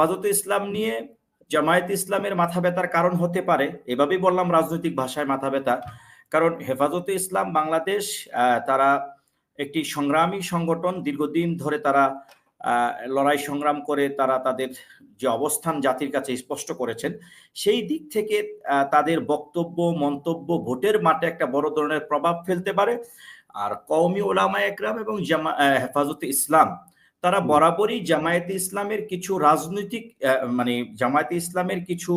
হেফাজতে ইসলাম নিয়ে জামায়াত ইসলামের মাথা ব্যথার কারণ হতে পারে, এভাবেই বললাম রাজনৈতিক ভাষায় মাথা ব্যথা। কারণ হেফাজতে ইসলাম বাংলাদেশ তারা একটি সংগ্রামী সংগঠন, দীর্ঘদিন ধরে তারা লড়াই সংগ্রাম করে তারা তাদের যে অবস্থান জাতির কাছে স্পষ্ট করেছেন, সেই দিক থেকে তাদের বক্তব্য, মন্তব্য ভোটের মাঠে একটা বড় ধরনের প্রভাব ফেলতে পারে। আর কওমি ওলামা একরাম এবং জামা হেফাজতে ইসলাম তারা বরাবরই জামায়াতে ইসলামের কিছু রাজনৈতিক মানে জামায়াতে ইসলামের কিছু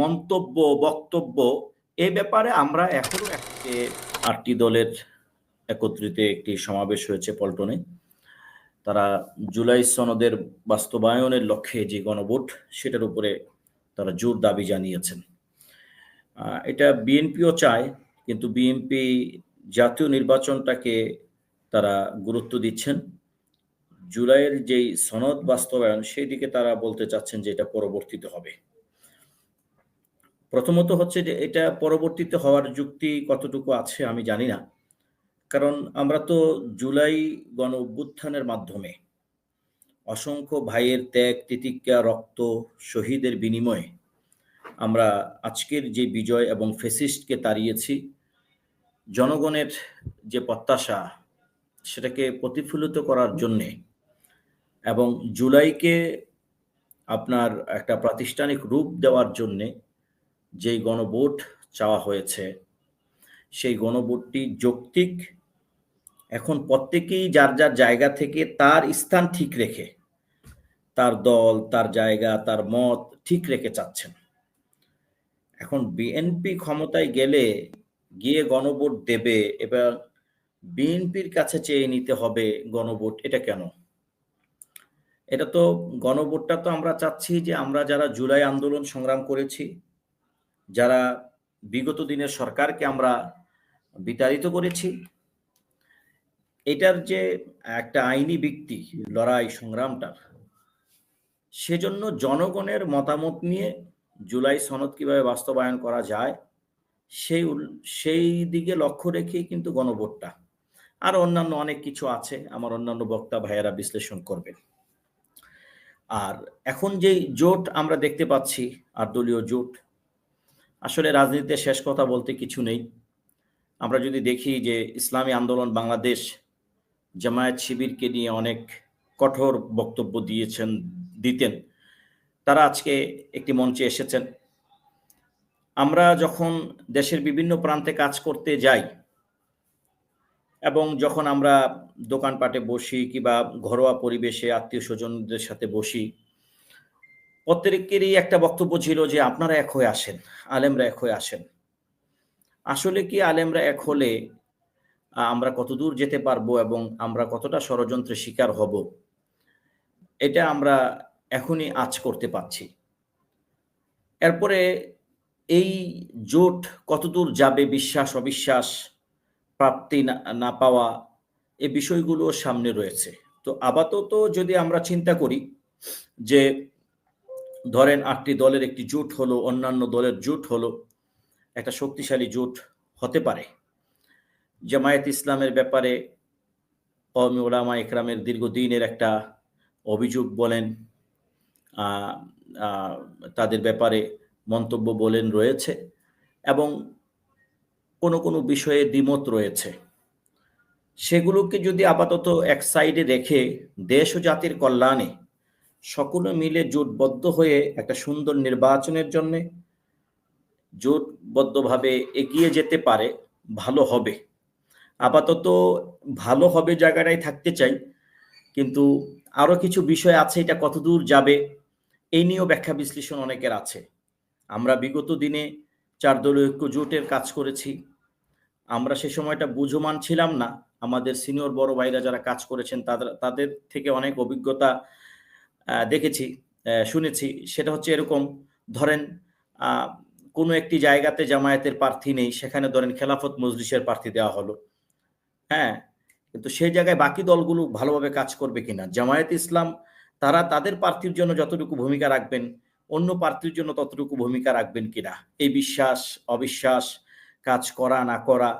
মন্তব্য বক্তব্য এ ব্যাপারে আমরা এখনও আটটি দলের একত্রিত একটি সমাবেশ হয়েছে পল্টনে। তারা জুলাই সনদের বাস্তবায়নের লক্ষ্যে যে গণভোট সেটার উপরে তারা জোর দাবি জানিয়েছেন। এটা বিএনপিও চায় কিন্তু বিএনপি জাতীয় নির্বাচনটাকে তারা গুরুত্ব দিচ্ছেন। জুলাইয়ের যেই সনদ বাস্তবায়ন সেই দিকে তারা বলতে চাচ্ছেন যে এটা পরবর্তীতে হবে। প্রথমত হচ্ছে যে এটা পরবর্তীতে হওয়ার যুক্তি কতটুকু আছে আমি জানি না। কারণ আমরা তো জুলাই গণ অভ্যুত্থানের মাধ্যমে অসংখ্য ভাইয়ের ত্যাগ, তিতিক্ষা, রক্ত, শহীদের বিনিময়ে আমরা আজকের যে বিজয় এবং ফেসিস্টকে তাড়িয়েছি, জনগণের যে প্রত্যাশা, সেটাকে প্রতিফলিত করার জন্যে এবং জুলাইকে আপনার একটা প্রাতিষ্ঠানিক রূপ দেওয়ার জন্যে যেই গণভোট চাওয়া হয়েছে, সেই গণভোটটি যৌক্তিক। এখন প্রত্যেকেই যার যার জায়গা থেকে তার স্থান ঠিক রেখে, তার দল, তার জায়গা, তার মত ঠিক রেখে চাচ্ছেন। এখন বিএনপি ক্ষমতায় গেলে গিয়ে গণভোট দেবে এবার বিএনপির কাছে চেয়ে নিতে হবে গণভোট, এটা কেন? এটা তো গণভোটটা তো আমরা চাচ্ছি যে আমরা যারা জুলাই আন্দোলন সংগ্রাম করেছি, যারা বিগত দিনের সরকারকে আমরা বিতাড়িত করেছি, এটার যে একটা আইনি ব্যক্তি লড়াই সংগ্রামটার, সেজন্য জনগণের মতামত নিয়ে জুলাই সনদ কীভাবে বাস্তবায়ন করা যায়, সেই সেই দিকে লক্ষ্য রেখেই কিন্তু গণভোটটা। আর অন্যান্য অনেক কিছু আছে, আমার অন্যান্য বক্তা ভাইয়েরা বিশ্লেষণ করবেন। আর এখন যে জোট আমরা দেখতে পাচ্ছি, আর দলীয় জোট, আসলে রাজনীতিতে শেষ কথা বলতে কিছু নেই। আমরা যদি দেখি যে ইসলামী আন্দোলন বাংলাদেশ জামায়াত শিবিরকে নিয়ে অনেক কঠোর বক্তব্য দিয়েছেন, দিতেন। তারা আজকে একটি মঞ্চে এসেছেন। আমরা যখন দেশের বিভিন্ন প্রান্তে কাজ করতে যাই এবং যখন আমরা দোকানপাটে বসি কিংবা ঘরোয়া পরিবেশে আত্মীয় স্বজনদের সাথে বসি, প্রত্যেকেরই একটা বক্তব্য ছিল যে আপনারা এক হয়ে আসেন, আলেমরা এক হয়ে আসেন। আসলে কি আলেমরা এক হলে আমরা কতদূর যেতে পারব এবং আমরা কতটা ষড়যন্ত্রের শিকার হব, এটা আমরা এখনই আজ করতে পারছি। এরপরে এই জোট কতদূর যাবে, বিশ্বাস, অবিশ্বাস প্রাপ্তি না পাওয়া এ বিষয়গুলো সামনে রয়েছে। তো আপাতত যদি আমরা চিন্তা করি যে ধরেন আটটি দলের একটি জোট হলো, অন্যান্য দলের জোট হলো, একটা শক্তিশালী জোট হতে পারে। জামায়াত ইসলামের ব্যাপারে ওলামা একরামের দীর্ঘদিনের একটা অভিযোগ বলেন তাদের ব্যাপারে মন্তব্য বলেন রয়েছে এবং কোনো কোনো বিষয়ে দ্বিমত রয়েছে। সেগুলোকে যদি আপাতত এক সাইডে রেখে দেশ ও জাতির কল্যাণে সকলে মিলে জোটবদ্ধ হয়ে একটা সুন্দর নির্বাচনের জন্য জোটবদ্ধভাবে এগিয়ে যেতে পারে, ভালো হবে। আপাতত ভালো হবে জায়গাটাই থাকতে চাই, কিন্তু আরও কিছু বিষয় আছে, এটা কতদূর যাবে এই নিয়েও ব্যাখ্যা বিশ্লেষণ অনেকের আছে। আমরা বিগত দিনে চার দলীয় ঐক্য জোটের কাজ করেছি আমরা সে সময়টা বুঝমান ছিলাম না। আমাদের সিনিয়র বড় ভাইরা যারা কাজ করেছেন, তাদের তাদের থেকে অনেক অভিজ্ঞতা দেখেছি শুনেছি। সেটা হচ্ছে এরকম, ধরেন কোনো একটি জায়গাতে জামায়াতের প্রার্থী নেই, সেখানে ধরেন খেলাফত মজলিসের প্রার্থী দেওয়া হলো। হ্যাঁ কিন্তু সেই জায়গায় বাকি দলগুলো ভালোভাবে কাজ করবে কিনা? জামায়াত ইসলাম, তারা তাদের প্রার্থীর জন্য যতটুকু ভূমিকা রাখবেন, অন্য প্রার্থীর জন্য ততটুকু ভূমিকা রাখবেন কিনা? এই বিশ্বাস, অবিশ্বাস কাজ করা না করা,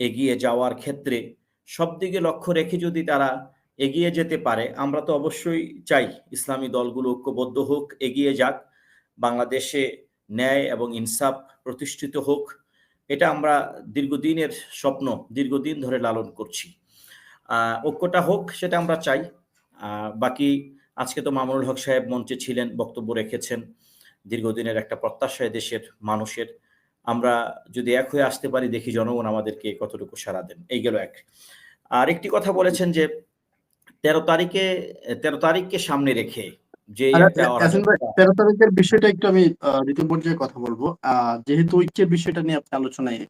এগিয়ে যাওয়ার ক্ষেত্রে সব দিকে লক্ষ্য রেখে যদি তারা এগিয়ে যেতে পারে, আমরা তো অবশ্যই চাই ইসলামী দলগুলো ঐক্যবদ্ধ হোক, এগিয়ে যাক, বাংলাদেশে ন্যায় এবং ইনসাফ প্রতিষ্ঠিত হোক। এটা আমরা দীর্ঘদিনের স্বপ্ন, দীর্ঘদিন ধরে লালন করছি। ঐক্যটা হোক, সেটা আমরা চাই। বাকি আজকে তো মামুনুল হক সাহেব মঞ্চে ছিলেন, বক্তব্য রেখেছেন। দীর্ঘদিনের একটা প্রত্যাশায় দেশের মানুষের আমরা যদি এক হয়ে আসতে পারি দেখি জনগণ আমাদেরকে কতটুকু সারা দেন। এই গেল এক। আর একটি কথা বলেছেন যে তেরো তারিখে তেরো তারিখকে সামনে রেখে যে তেরো তারিখের বিষয়টা একটু আমি দ্বিতীয় পর্যায়ে কথা বলব। যেহেতু ঐক্যের বিষয়টা নিয়ে আপনি আলোচনায়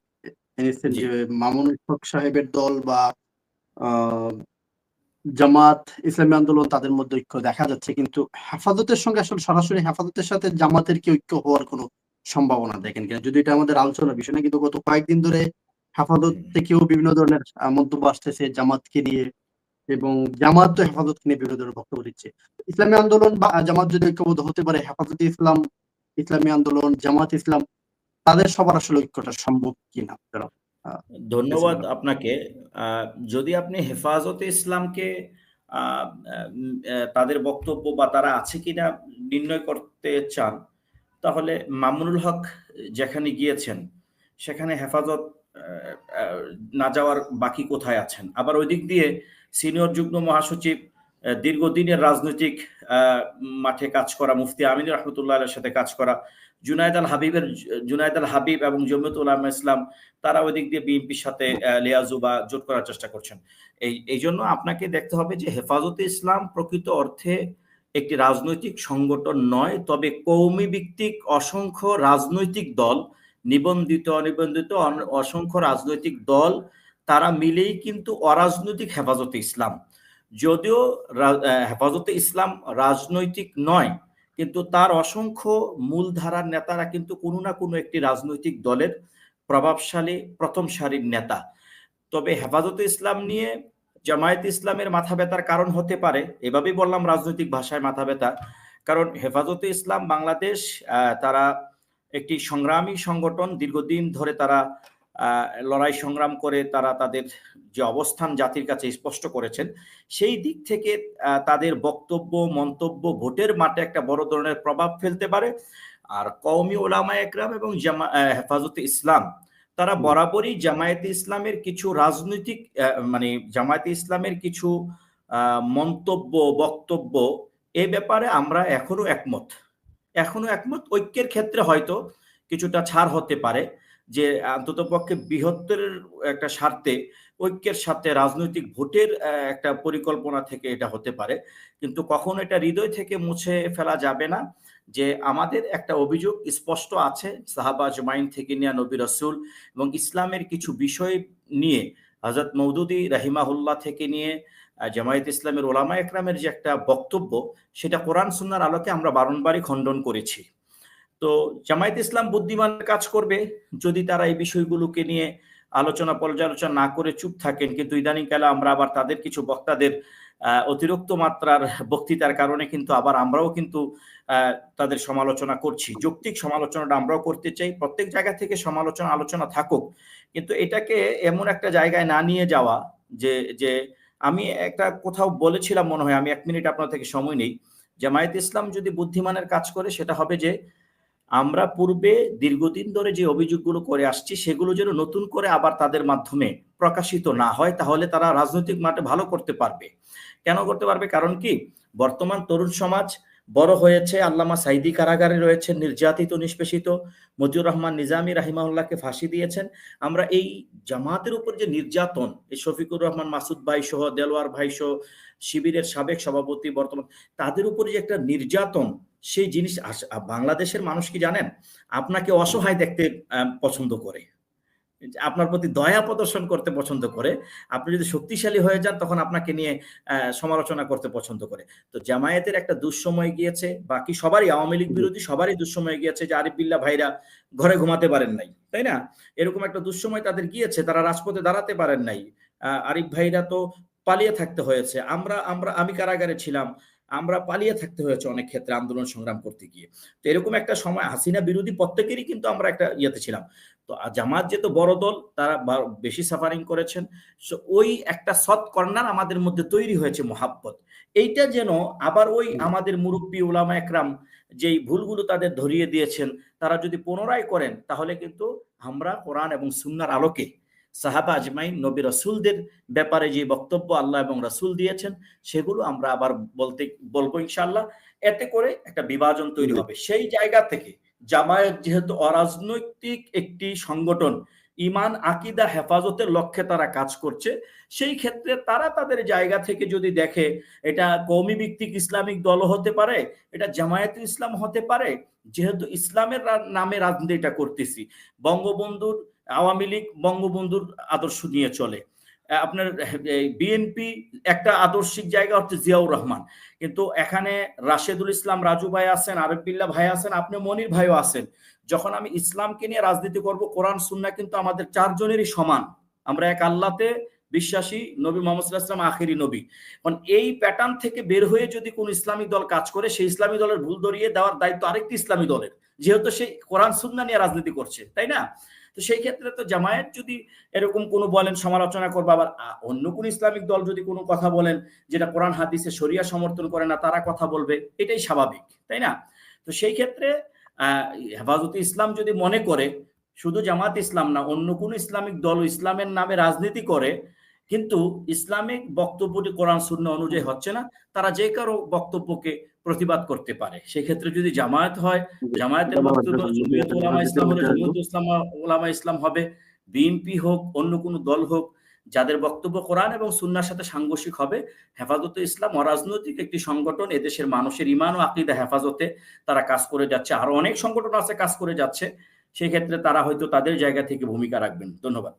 এনেছেন যে মামুন হক সাহেবের দল বা জামাত ইসলামী আন্দোলন তাদের মধ্যে ঐক্য দেখা যাচ্ছে। কিন্তু হেফাজতের সঙ্গে আসলে সরাসরি হেফাজতের সাথে জামাতের কি ঐক্য হওয়ার কোনো সম্ভাবনা দেখেন কিনা। যদি এটা আমাদের আলোচনার বিষয় না, কিন্তু গত কয়েকদিন ধরে হেফাজত থেকেও বিভিন্ন ধরনের মন্তব্য আসতেছে জামাতকে নিয়ে এবং জামাত তো হেফাজত নিয়ে বিভিন্ন ধরনের বক্তব্য দিচ্ছে। ইসলামী আন্দোলন বা জামাত যদি ঐক্যবদ্ধ হতে পারে, হেফাজত ইসলাম, ইসলামী আন্দোলন, জামাত ইসলাম, তাদের সবার আসলে ঐক্যটা সম্ভব কিনা? ধন্যবাদ। আপনাকে। যদি আপনি হেফাজতে ইসলামকে তাদের বক্তব্য বা তারা আছে কিনা নির্ণয় করতে চান তাহলে মামুনুল হক যেখানে গিয়েছেন, সেখানে হেফাজত না যাওয়ার বাকি কোথায় আছেন? আবার ওই দিক দিয়ে সিনিয়র যুগ্ম মহাসচিব দীর্ঘদিনের রাজনৈতিক মাঠে কাজ করা মুফতি আমিন রহমতুল্লাহ সাথে কাজ করা, জুনায়দ আল হাবিবের, জুনায়দ আল হাবিব এবং জমিয়ত উলামা ইসলাম, তারা ওই দিক দিয়ে বিএনপির সাথে লিয়াজু বা জোট করার চেষ্টা করছেন। এই এই জন্য আপনাকে দেখতে হবে যে হেফাজতে ইসলাম প্রকৃত অর্থে একটি রাজনৈতিক সংগঠন নয়, তবে কৌমি ভিত্তিক অসংখ্য রাজনৈতিক দল, নিবন্ধিত, অনিবন্ধিত অসংখ্য রাজনৈতিক দল, তারা মিলেই কিন্তু অরাজনৈতিক হেফাজতে ইসলাম। যদিও হেফাজতে ইসলাম রাজনৈতিক নয়, কিন্তু তার অসংখ্য মূলধারার নেতারা কিন্তু কোনো না কোনো একটি রাজনৈতিক দলের প্রভাবশালী প্রথম সারির নেতা। তবে হেফাজতে ইসলাম নিয়ে জামায়াত ইসলামের মাথা ব্যথার কারণ হতে পারে, এভাবেই বললাম রাজনৈতিক ভাষায় মাথা ব্যথা। কারণ হেফাজতে ইসলাম বাংলাদেশ তারা একটি সংগ্রামী সংগঠন, দীর্ঘদিন ধরে তারা লড়াই সংগ্রাম করে তারা তাদের যে অবস্থান জাতির কাছে স্পষ্ট করেছেন, সেই দিক থেকে তাদের বক্তব্য, মন্তব্য ভোটের মাঠে একটা বড় ধরনের প্রভাব ফেলতে পারে। আর কওমি ওলামা একরাম এবং জামা হেফাজতে ইসলাম তারা বরাবরই জামায়াতে ইসলামের কিছু রাজনৈতিক মানে জামায়াতে ইসলামের কিছু মন্তব্য বক্তব্য এ ব্যাপারে আমরা এখনও একমত। এখনও একমত ঐক্যের ক্ষেত্রে হয়তো কিছুটা ছাড় হতে পারে যে অন্তত পক্ষে বৃহত্তরের একটা স্বার্থে ঐক্যের সাথে রাজনৈতিক ভোটের একটা পরিকল্পনা থেকে এটা হতে পারে। কিন্তু কখন এটা হৃদয় থেকে মুছে ফেলা যাবে না। যে আমাদের একটা অভিযোগ স্পষ্ট আছে, সাহাবা জমাইন থেকে নিয়ে নবী রসুল এবং ইসলামের কিছু বিষয় নিয়ে হজরত মৌদুদি রাহিমাহুল্লাহ থেকে নিয়ে জামায়াত ইসলামের ওলামা একরামের যে একটা বক্তব্য, সেটা কোরআন সুন্নার আলোকে আমরা বারংবারই খণ্ডন করেছি। তো জামায়াত ইসলাম বুদ্ধিমান কাজ করবে, যদি তারা এই বিষয়গুলোকে নিয়ে আলোচনা পর্যালোচনা না করে চুপ থাকেন, কিন্তু ইদানিংকালে আমরা আবার তাদের কিছু বক্তাদের অতিরিক্ত মাত্রার বক্তৃতার কারণে কিন্তু আবার আমরাও কিন্তু তাদের সমালোচনা করছি। যৌক্তিক সমালোচনাটা আমরাও করতে চাই। প্রত্যেক জায়গা থেকে সমালোচনা, আলোচনা থাকুক। কিন্তু এটাকে এমন একটা জায়গায় না নিয়ে যাওয়া যে যে আমি একটা কোথাও বলেছিলাম মনে হয়, আমি এক মিনিট আপনার থেকে সময় নেই। জামায়াত ইসলাম যদি বুদ্ধিমানের কাজ করে, সেটা হবে যে আমরা পূর্বে দীর্ঘদিন ধরে যে অভিযোগগুলো করে আসছি, সেগুলো যেন নতুন করে আবার তাদের মাধ্যমে প্রকাশিত না হয়, তাহলে তারা রাজনৈতিক মাঠে ভালো করতে পারবে। কেন করতে পারবে? কারণ কি? বর্তমান তরুণ সমাজ বড় হয়েছে, আল্লামা সাইদি কারাগারে রয়েছে নির্যাতিত, নিষ্পেষিত। মজিউর রহমান নিজামী রাহিমাউল্লাহকে ফাঁসি দিয়েছেন। আমরা এই জামাতের উপর যে নির্যাতন, এই শফিকুর রহমান, মাসুদ ভাই সহ দেলোয়ার ভাই সহ শিবিরের সাবেক সভাপতি বর্তমান, তাদের উপর যে একটা নির্যাতন সেই জিনিস বাংলাদেশের মানুষ কি জানেন? আপনাকে অসহায় দেখতে পছন্দ করে। আপনার প্রতি দয়া প্রদর্শন করতে পছন্দ করে। আপনি যদি শক্তিশালী হয়ে যান, তখন আপনাকে নিয়ে সমালোচনা করতে পছন্দ করে। তো জামায়াতের একটা দুঃসময় গিয়েছে, বাকি সবারই, আওয়ামী লীগ বিরোধী সবারই দুঃসময় গিয়েছে যে আরিফ বিল্লা ভাইরা ঘরে ঘুমাতে পারেন নাই। তাই না? এরকম একটা দুঃসময় তাদের গিয়েছে, তারা রাজপথে দাঁড়াতে পারেন নাই। আরিফ ভাইরা তো পালিয়ে থাকতে হয়েছে। আমরা আমরা, আমি কারাগারে ছিলাম। আমরা পালিয়ে থাকতে হয়েছে অনেক ক্ষেত্রে আন্দোলন সংগ্রাম করতে গিয়ে। তো এরকম একটা সময় হাসিনা বিরোধী প্রত্যেকেরই কিন্তু আমরা একটা ইয়েতে ছিলাম। তো জামাত যেহেতু বড় দল তারা বেশি সাফারিং করেছেন। ওই একটা সৎ কর্নার আমাদের মধ্যে তৈরি হয়েছে মহাব্বত। এইটা যেন আবার ওই আমাদের মুরব্বী ওলামা একরাম যেই ভুলগুলো তাদের ধরিয়ে দিয়েছেন তারা যদি পুনরায় করেন তাহলে কিন্তু আমরা কোরআন এবং সুন্নার আলোকে সাহাবা আজমাইন নবী রসুলদের ব্যাপারে যে বক্তব্য আল্লাহ এবং রসুল দিয়েছেন সেগুলো আমরা আবার বলতে বলব ইনশাল্লাহ এতে করে একটা বিভাজন তৈরি হবে। সেই জায়গা থেকে জামায়াত যেহেতু অরাজনৈতিক একটি সংগঠন ইমান আকিদা হেফাজতের লক্ষ্যে তারা কাজ করছে সেই ক্ষেত্রে তারা তাদের জায়গা থেকে যদি দেখে এটা কৌমি ভিত্তিক ইসলামিক দল হতে পারে এটা জামায়াতুল ইসলাম হতে পারে যেহেতু ইসলামের নামে রাজনীতিটা করতেছি। বঙ্গবন্ধুর আওয়ামী লীগ বঙ্গবন্ধুর আদর্শ নিয়ে চলে। আপনার বিএনপি একটা আদর্শিক জায়গা হচ্ছে জিয়াউর রহমান। কিন্তু এখানে রাশেদুল ইসলাম রাজু ভাই আছেন, আরেফ বিল্লাহ ভাই আছেন আপনি মনির ভাইও আছেন। যখন আমি ইসলামকে নিয়ে রাজনীতি করব, কোরআন সুন্না কিন্তু আমাদের চারজনেরই সমান। আমরা এক আল্লাতে বিশ্বাসী, নবী মোহাম্মদ ওয়াসাল্লাম আখেরি নবী। এখন এই প্যাটার্ন থেকে বের হয়ে যদি কোন ইসলামিক দল কাজ করে, সেই ইসলামী দলের ভুল ধরিয়ে দেওয়ার দায়িত্ব আরেকটি ইসলামী দলের। যেহেতু সেই কোরআন সুন্না নিয়ে রাজনীতি করছে, তাই না? তো সেই ক্ষেত্রে তো জামায়াত যদি এরকম কোনো বলেন, সমালোচনা করবে, আবার অন্য কোন ইসলামিক দল যদি কোনো কথা বলেন, যেটা কোরআন, হাদিসে শরিয়া সমর্থন করে না, তারা কথা বলবে, এটাই স্বাভাবিক, তাই না? তো সেই ক্ষেত্রে হেফাজতে ইসলাম যদি মনে করে, শুধু জামাত ইসলাম না, অন্য কোন ইসলামিক দল ইসলামের নামে রাজনীতি করে, কিন্তু ইসলামিক বক্তব্যটি কোরআন শূন্য অনুযায়ী হচ্ছে না, তারা যে কারও বক্তব্যকে প্রতিবাদ করতে পারে। সেক্ষেত্রে যদি জামায়াত হয় জামায়াতের বক্তব্য জমিয়ত ওলামা ইসলাম হলে জমিয়ত ইসলাম ওলামা ইসলাম হবে বিএনপি হোক অন্য কোনো দল হোক যাদের বক্তব্য কোরআন এবং সুন্নার সাথে সাংঘর্ষিক হবে হেফাজতে ইসলাম অরাজনৈতিক একটি সংগঠন এদেশের মানুষের ইমান ও আকিদা হেফাজতে তারা কাজ করে যাচ্ছে। আরও অনেক সংগঠন আছে কাজ করে যাচ্ছে। সেই ক্ষেত্রে তারা হয়তো তাদের জায়গা থেকে ভূমিকা রাখবেন। ধন্যবাদ।